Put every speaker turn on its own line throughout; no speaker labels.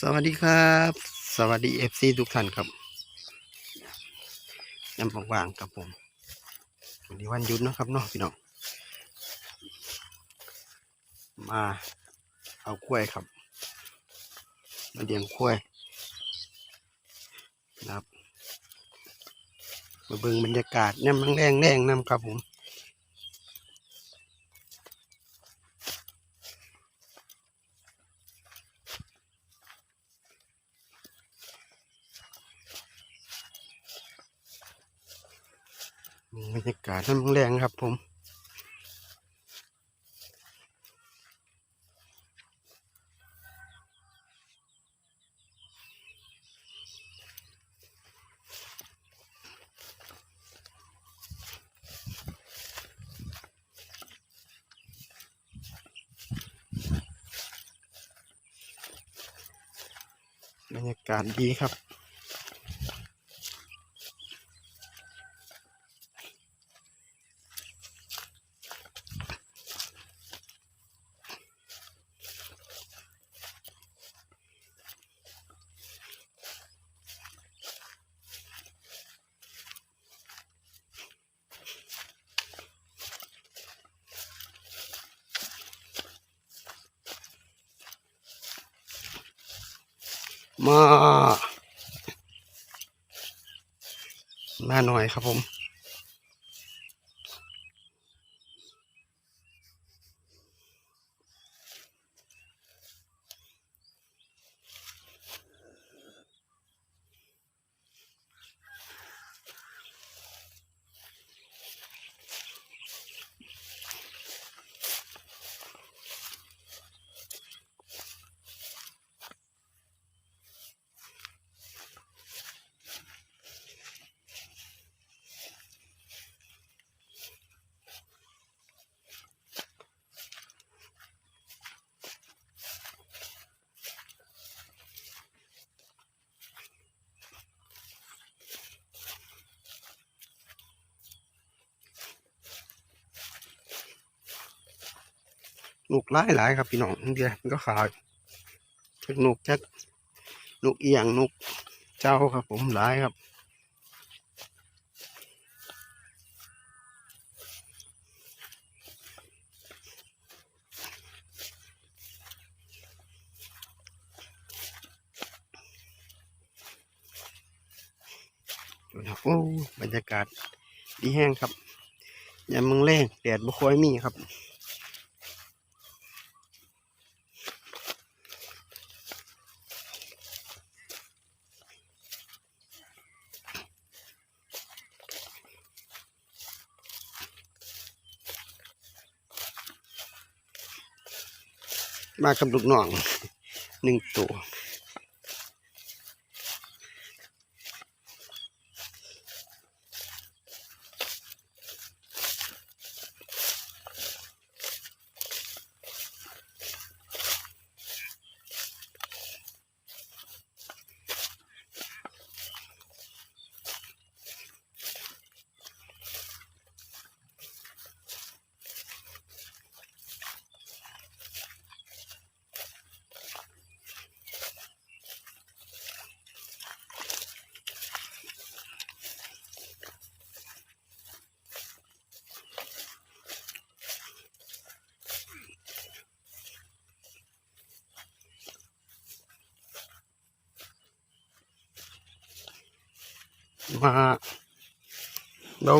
สวัสดีครับ สวัสดีเอฟซีทุกท่านครับยำว่างๆครับผมวันนี้วันหยุดนะครับเนาะพี่น้องมาเอากล้วยครับ มาเลี้ยงกล้วยนะครับมาเบิ่งบรรยากาศน้ำมันแรงแรงน้ำครับผม บรรยากาศน้ำแรงครับผมบรรยากาศดีครับ มา มาหน่อยครับผม ลูกหลายหลายครับพี่น้องเดียวมันก็ขาวจักนกจักนกเอียงนกเจ้าครับ ผมหลายครับดูนะครับโอ้บรรยากาศดีแห้งครับยามมึงแรงแดดบ่ค่อยมีครับ มากับลูกน้องหนึ่งตัว มาดู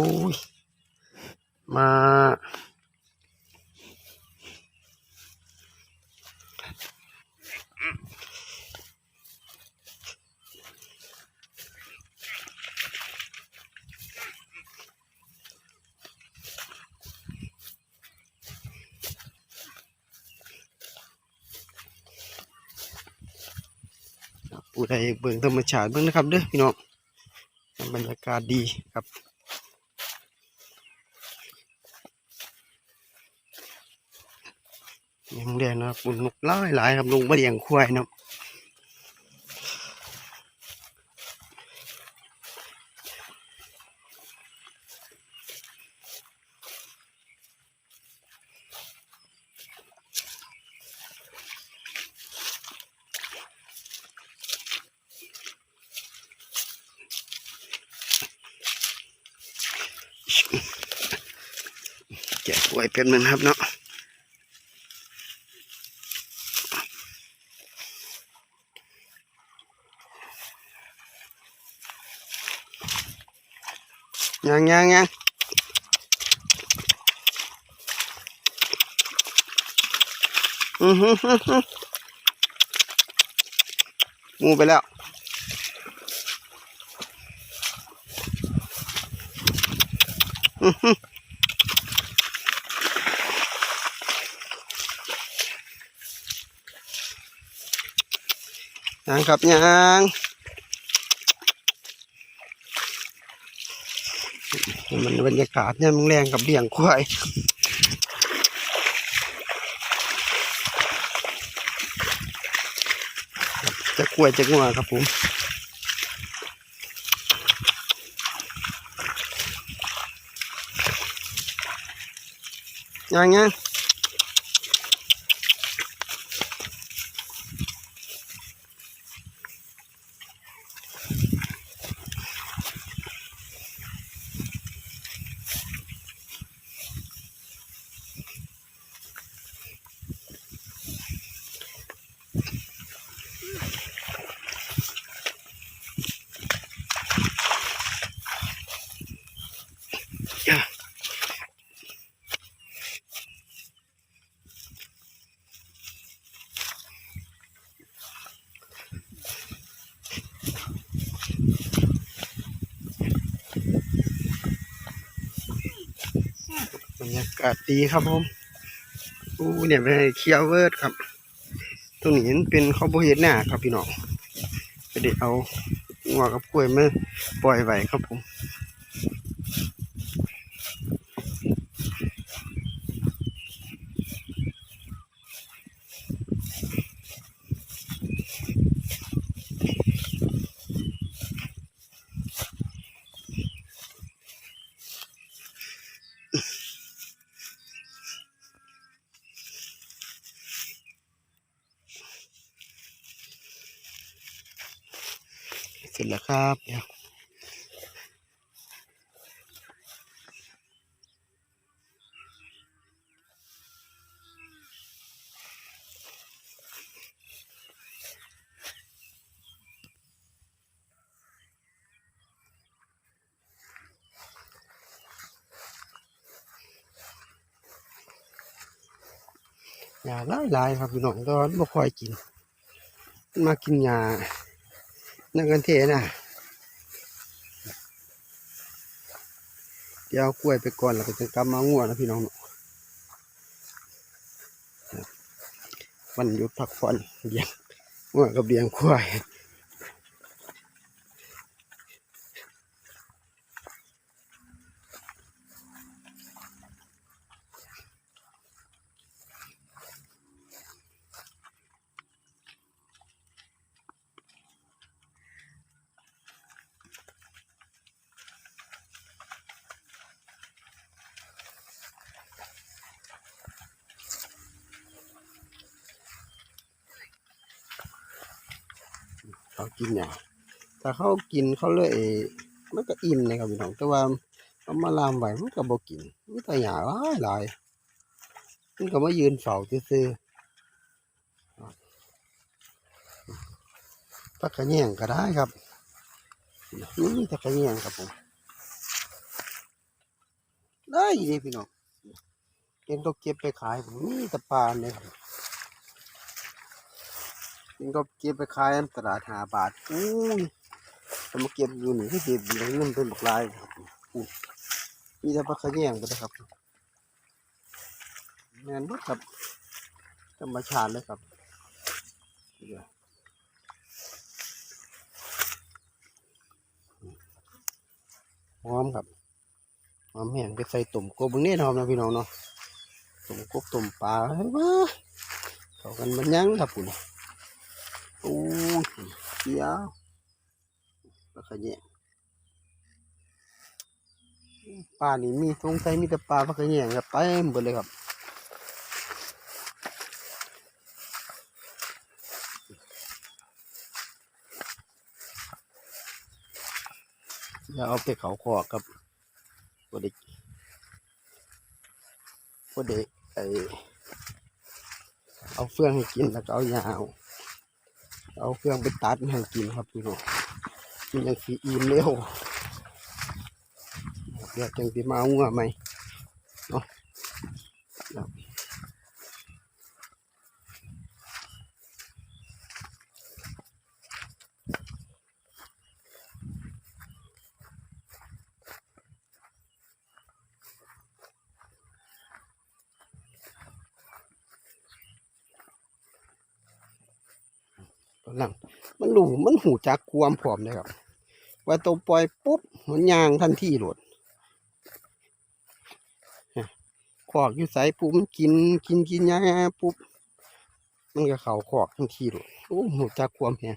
มาผู้ใดเบิ่งธรรมชาติเบิ่งนะครับเด้อพี่น้อง บรรยากาศดีครับยังเรียนนะครับปุ่นนกหลายหลายครับลุงมาเลี้ยงควายนะ แกะกล้วยเป็นมันครับเนาะยังยังยังอือฮึฮึฮึงูไปแล้วอือฮึ ยังครับยังมันบรรยากาศเนี่ยมันแรงกับเลี้ยงควายจะกล้วยจะงัวครับผมยังยังาศดีครับผมอู้เนี่ยเป็นเคียวเวิร์ดครับ ตรงนี้เป็นข้าวโพดหน้าครับพี่น้องไปเด็ดเอางัวกับกล้วยมาปล่อยไว้ครับผม เสร็จแล้วครับเดี๋ยวหยาลายหลายๆครับพี่น้องก็บ่ค่อยกิน มากินหญ้า นั่งกันเทนะเดี๋ยวเอากล้วยไปก่อนแล้วก็จะกลับมาง่วนะพี่น้องวันหยุดพักผ่อนเลี้ยงง่วกับเลี้ยงควาย กินหญ้าถ้าเขากินเขาเลยมันก็อิ่มเลยครับพี่น้องแต่ว่าเอามาลามไว้มันก็บ่กินมันแต่หญ้าหลายหลายมันก็มายืนเฝ้าซื่อๆพักกระแยงก็ได้ครับนี่มีแต่กระแยงครับผมได้เลยพี่น้องเก็นก็เก็บไปขายผมนี่แต่ปลาเนี่ยครับ นก็เก็บไปขายอันตลาดหาบาทอู้ยแต่มาเก็บอยู่นี่ที่เก็บอยู่ในนั่นเป็นบักลายครับอู้มีแต่ปลาขะแยงไปนะครับแมนบ่ครับธรรมชาติเลยครับเดี๋ยวหอมครับหอมแห้งไปใส่ตุ่มกบเบางนี้หอมนะพี่น้องเนาะตุ่มกบตุ่มปลาเฮ้ยว้าเข้ากันมันยั้งครับคุณ โอ้ยเขียวแล้วก็เนี่ยปลานี่มีสงสัยมีแต่ปลาพักกระแยงครับเต็มหมดเลยครับอย่าเอาไปเขาคอกครับบ่ได้พอดีไอเอาเฟืองให้กินแล้วก็เอายาว เอาเครื่องไปตัดให้กินครับพี่น้องมันยังสีอิ่มเร็วเดี๋ยวจังสีมาเอางัวไหมเนาะครับกำลัง มันรู้มันหูจักความพร้อมเลยครับ ว่าตัวปล่อยปุ๊บมันยางทันทีโหลดขอกอยู่ใสปุ๊บมันกินกินกินยาปุ๊บมันก็เข่าขอกทันทีโหลดโอ้หูจักความแฮง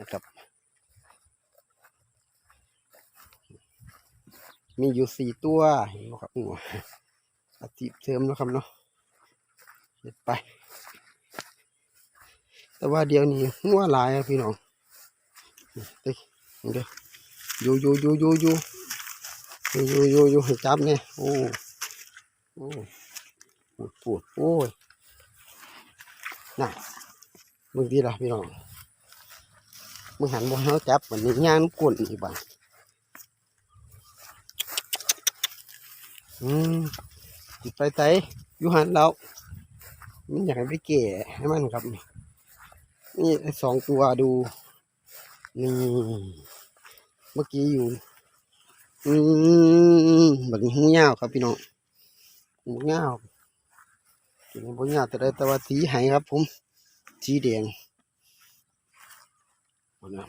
นะครับ มีอยู่สี่ตัวเห็นไหมครับหัวอาทิเสริมแล้วครับเนาะเด็ดไป แต่ว่าเดี๋ยวนี้หัวหลายอะพี่น้องเด้นี่เด้ออยู่อยู่อยู่อยู่อยู่อยู่อยู่อยู่อยู่ให้จับเนี่ยโอ้โอ้ปวดปวดโอ้ยน่ะมึงดีละพี่น้องมึงหันบนเขาจับมันนี่ย่างน้ำก้นอีกบ้างอืมจิตไปไตอยู่หันเรามันอยากไปเก๋ให้มันครับ นี่สองตัวดูนี่เมื่อกี้อยู่อืมแบบนี้หูยาครับพี่น้องหูยาวกินหูยาแต่ได้แต่ว่าสีไหายครับ ผมสีแดงหมดนะ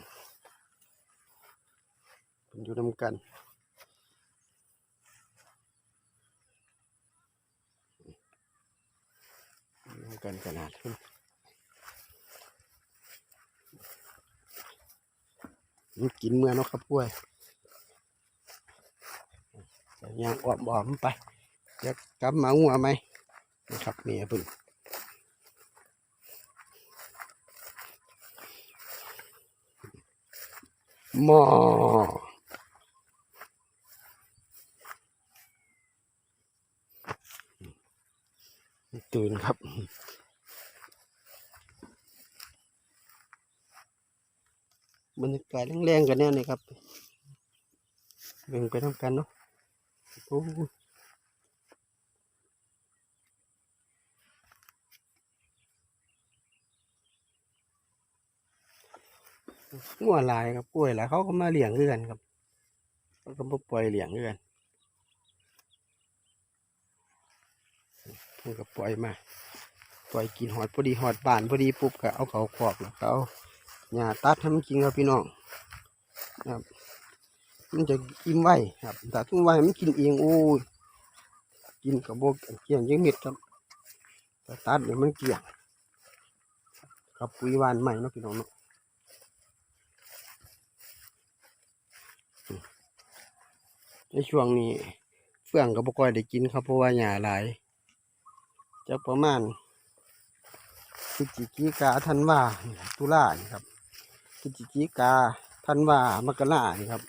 เป็นอยู่นำกันอยู่นำกันขนาดขึ้น มันกินเมื่อนาะครับพวยย่างออมออมๆไปเดี๋ยวกลับมาหัวไหมนะครับเมียพึ่งหมอตื่นครับ บรรยากาศแรงๆกันแน่นี่ครับเบ่งไปทำกันเนาะโอ้งัวหลายครับกล้วยหลายเขาก็มาเลี้ยงเรือนครับเขาก็มาปล่อยเลี้ยงเรือนเพิ่นก็ปล่อยมาปล่อยกินหอดพอดีหอดบานพอดีปุ๊บก็เอาเขาขอบแล้วเอา หญ้าตัดให้มันกินครับพี่น้องครับ มันจะกินไวครับแต่ทุ่งไวมันกินเองโอ้ยกินกับโบเกี่ยงยังเม็ดครับแต่ตัดเนี่ยมันเกี่ยงครับปุ๋ยหวานใหม่เนาะพี่น้องเนาะในช่วงนี้เฟื่องกับบกอยได้กินครับเพราะว่าหญ้าหลายจะประมาณพฤศจิกีกาธันวาตุลาครับ พฤศจิกาธันวามกรานี่ครับ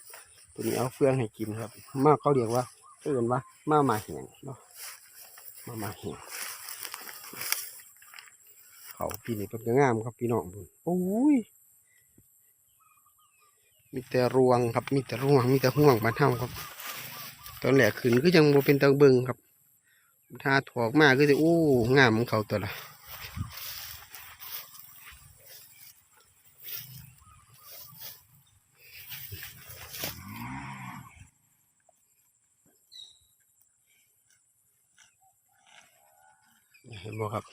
ตัวนี้เอาเฟืองให้กินครับ มาเขาเรียกว่าเอื่นว่ามามาแหงเนาะมามาแหงเขาปีนี้เป็นงามครับพี่น้องบุญโอ้ยมีแต่รวงครับ มีแต่รวง มีแต่ห่วงมาเท่าครับ ตอนแรกขึ้นก็ยังโบเป็นตะเบิงครับถ้าถอกมากก็จะโอ้งามของเขาตัวละ ห็นบ่ครับ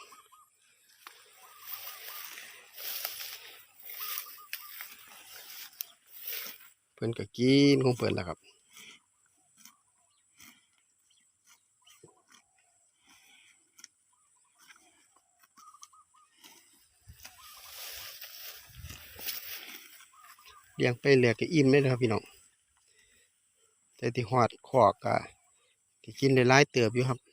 เพิ่นก็กินของเพิ่นแหละครับเลี้ยงไปเหลือก็อิ่มเลยนะครับพี่น้องแต่ที่หอดขอกก็ที่กินหลายๆเติบอยู่ครับ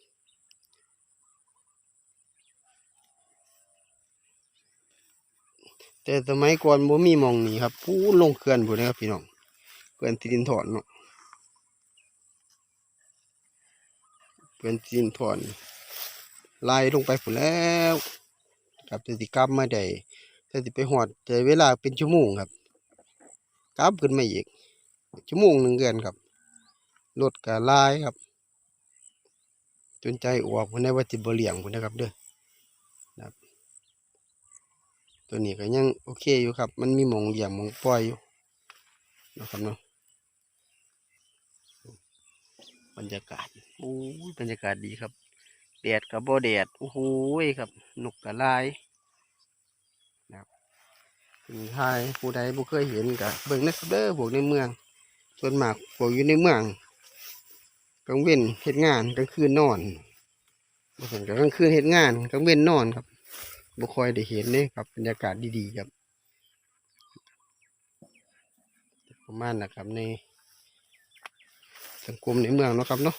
แต่สมัยก่อนบ่มีมองนี้ครับผู้ลงเขื่อนพุ่นะครับพี่น้องเขื่อนที่ดินถอนเนาะเขื่อนที่ดินถอนไล่ลงไปผุนแล้วครับจะสิกลับมาได้จะสิไปหอดใจเวลาเป็นชั่วโมงครับกลับขึ้นมาอีกชั่วโมงหนึ่งเกินครับรถก็ไล่ครับ จนใจออกพุ่นได้ว่าจิบเลียงพุ่นนะครับเด้อนะครับ ตัวนี้ก็ยังโอเคอยู่ครับ มันมีหมองเหลี่ยมหมองปล่อยอยู่นะครับเนาะบรรยากาศโอ้ยบรรยากาศดีครับแดดกับบ่แดดโอ้โหครับนกกระลายนะครับถึงทายผู้ใดบ่เคยเห็นก็เบิ่งนะครับเด้อพวกในเมือง ส่วนมากพวกอยู่ในเมืองกลางเว้นเฮ็ดงานกลางคืนนอนบ่เห็นก็กลางคืนเฮ็ดงานกลางเว้นนอนครับ บ่ค่อยได้เห็นเลยครับบรรยากาศดีๆครับ ประมาณนะครับในสังคมในเมืองเนาะครับเนาะ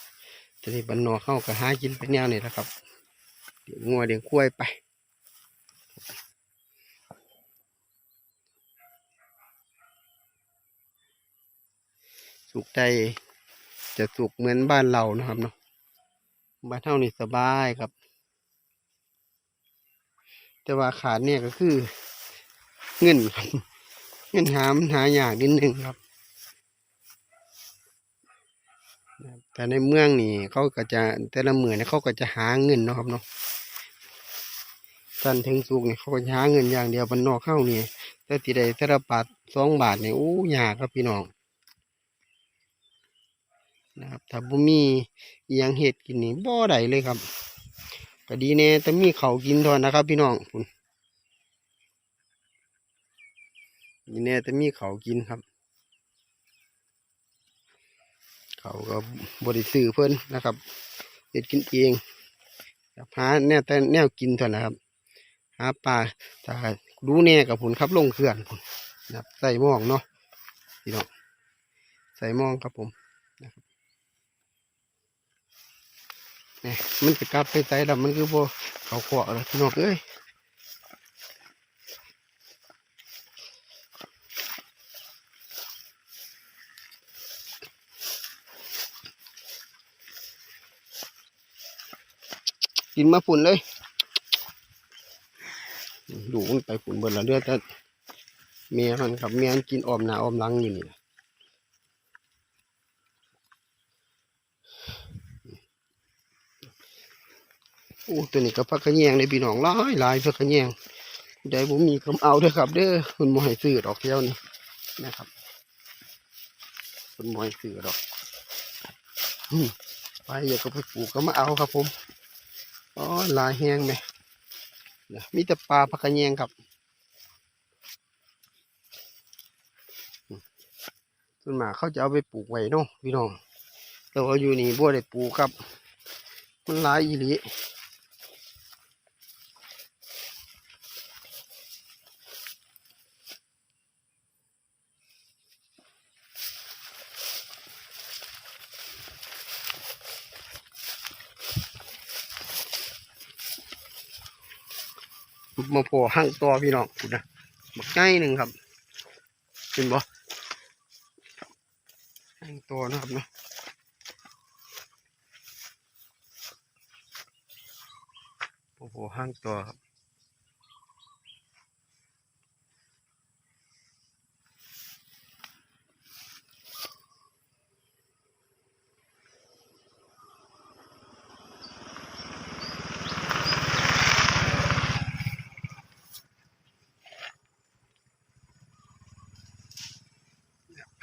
จะได้บรรนอเข้าก็หากินเป็นแนวนี่แหละครับเดี๋ยวงัวเดี๋ยวกล้วยไปสุกใจจะสุกเหมือนบ้านเรานะครับเนาะบ้านเท่านี่สบายครับ แต่ว่าขาดเนี่ยก็คือ เงินครับเงินหามันหายากนิดนึงครับ แต่ในเมืองนี่เขาก็จะแต่ละเมืองเนี่ยเขาก็จะหาเงินเนาะครับเนาะสันถึงสุกเนี่ยเขาก็จะหาเงินอย่างเดียวบรรนอกเข้านี่แต่ตีใดแต่ละบาทสองบาทเนี่ยโอ้ยากครับพี่น้องนะครับถ้าบ่มีอหยังเห็ดกินนี่บ่ได้เลยครับ ก็ดีแน่แต่มีเขากินเทอนนะครับพี่น้องคุณดีแน่แต่มีเขากินครับ เขาก็บริสื่อเพิ่นนะครับเฮ็ดกินเองหาแนวแต่แนวกินเท่านั้นครับหาปลาถ้ารู้แน่กับผลครับลงเขื่อนพุ่นะครับใส่หมองเนาะพี่น้องใส่หมองครับผมนะครับเนี่ยมันจะกลับไปใส่แล้วมันคือโบเขาขวาแล้วพี่น้องเอ้ยกินมาฝุ่นเลย ดูมันไปฝุ่นเบิดแล้วเลือดแต่เมียมันครับเมียนกินออมหน้าออมหลังอยู่นี่ โอ้ตัวนี้ก็พักขะแยงเลยพี่น้องหลายหลายพักขะแยงได้ผมมีคำเอาด้อครับ เด้อคุณมให้ซื้อดอกเที่ยวนี่นะครับคุณมให้ซื้อดอกอไปอยากก็ไปปลูกก็มาเอาครับ ผมอ๋อลายแห้งไหมนี่ยมีแต่ปลาพักขะแยงครับอืมส่วนมากเขาจะเอาไปปลูกไว้เนาะพี่น้องแต่ว่าอยู่นี่บ่ได้ปลูกครับ มันหลายอีหลี มาพอห้างตัวพี่น้องขุดนะบักง่ายหนึ่งครับเห็นบ่ห้างตัวนะครับเนาะโอ้โหห้างตัวครับ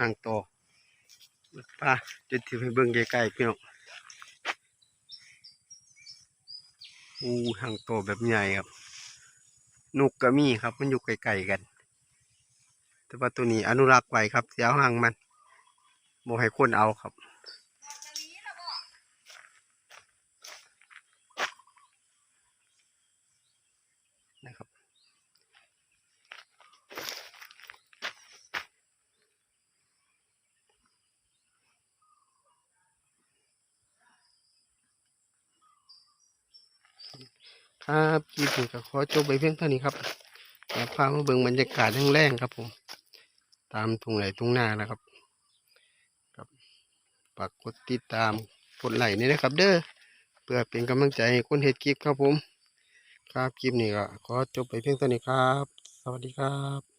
ห่างตัวป้าจะถือให้เบิ้งใกล้ๆพี่น้องอู้ห่างตัวแบบใหญ่ครับนกกระมีครับ มันอยู่ไกลๆกัน แต่ว่าตัวนี้อนุรักษ์ไว้ครับเสียห่างมันโมให้คนเอาครับ ครับคลิปนี้ก็ขอจบไปเพียงเท่านี้ครับแต่พามาเบิ่งบรรยากาศแรงๆครับผม ตามทุ่งไหลทุ่งนานะครับครับฝากกดติดตามกดไลค์นี่นะครับ เด้อเพื่อเป็นกำลังใจให้คนเฮ็ดคลิปครับผม ครับคลิปนี้ก็ขอจบไปเพียงเท่านี้ครับ สวัสดีครับ